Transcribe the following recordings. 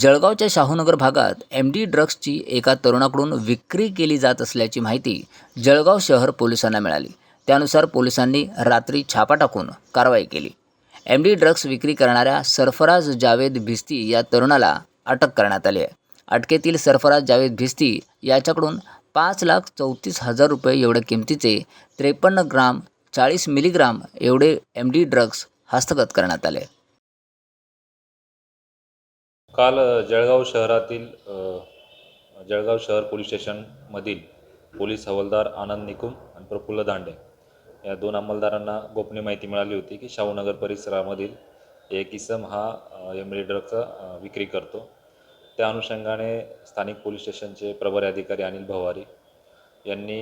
जळगावच्या शाहूनगर भागात M D ड्रग्सची एका तरुणाकडून विक्री केली जात असल्याची माहिती जळगाव शहर पोलिसांना मिळाली. त्यानुसार पोलिसांनी रात्री छापा टाकून कारवाई केली. एम डी ड्रग्स विक्री करणाऱ्या सरफराज जावेद भिस्ती या तरुणाला अटक करण्यात आली आहे. अटकेतील सरफराज जावेद भिस्ती याच्याकडून पाच लाख चौतीस हजार रुपये एवढ्या किमतीचे त्रेपन्न ग्राम चाळीस मिलीग्राम एवढे एम डी ड्रग्स हस्तगत करण्यात आले. काल जळगाव शहरातील जळगाव शहर पोलीस स्टेशनमधील पोलीस हवालदार आनंद निकुम आणि प्रफुल्ल दांडे या दोन अंमलदारांना गोपनीय माहिती मिळाली होती की शाहूनगर परिसरामधील एक इसम हा एमडी ड्रगचा विक्री करतो. त्या अनुषंगाने स्थानिक पोलीस स्टेशनचे प्रभारी अधिकारी अनिल भवारी यांनी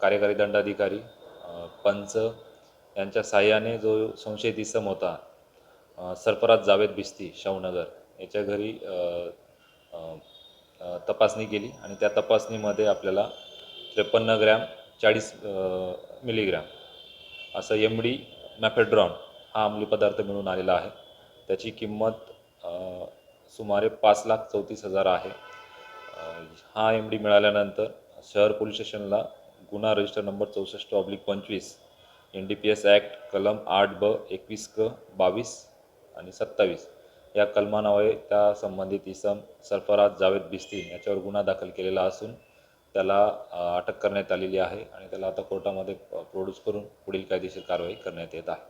कार्यकारी दंडाधिकारी पंच यांच्या साह्याने जो संशयित इसम होता सरफराज जावेद भिस्ती शाहूनगर याच्या घरी तपासणी केली आणि त्या तपासणीमध्ये आपल्याला त्रेपन्न ग्रॅम चाळीस मिलीग्रॅम असं एम डी मॅफेड्रॉन हा अंमली पदार्थ मिळून आलेला आहे. त्याची किंमत सुमारे पाच लाख चौतीस हजार आहे. हा एम डी मिळाल्यानंतर शहर पोलीस स्टेशनला गुन्हा रजिस्टर नंबर चौसष्ट ऑब्लिक पंचवीस N D P S act कलम आठ ब एकवीस क बावीस आणि सत्तावीस या कलमान्वये त्या संबंधित इसम सरफराज जावेद बिस्ती याच्यावर गुन्हा दाखल केलेला असून त्याला अटक करण्यात आलेली आहे आणि त्याला आता कोर्टामध्ये प्रोड्यूस करून पुढील कायदेशीर कारवाई करण्यात येत आहे.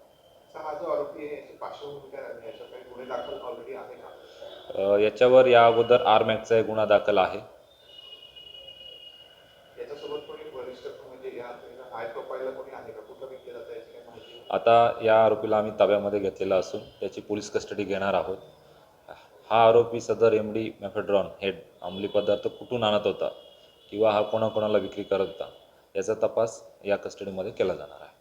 याच्यावर या अगोदर आर मॅकचा एक गुन्हा दाखल आहे? आता या आरोपीला आम्ही ताब्यामध्ये घेतलेला असून त्याची पोलीस कस्टडी घेणार आहोत. हा आरोपी सदर एम डी मॅफेड्रॉन हे अंमली पदार्थ कुठून आणत होता किंवा हा कोणाकोणाला विक्री करत होता याचा तपास या कस्टडीमध्ये केला जाणार आहे.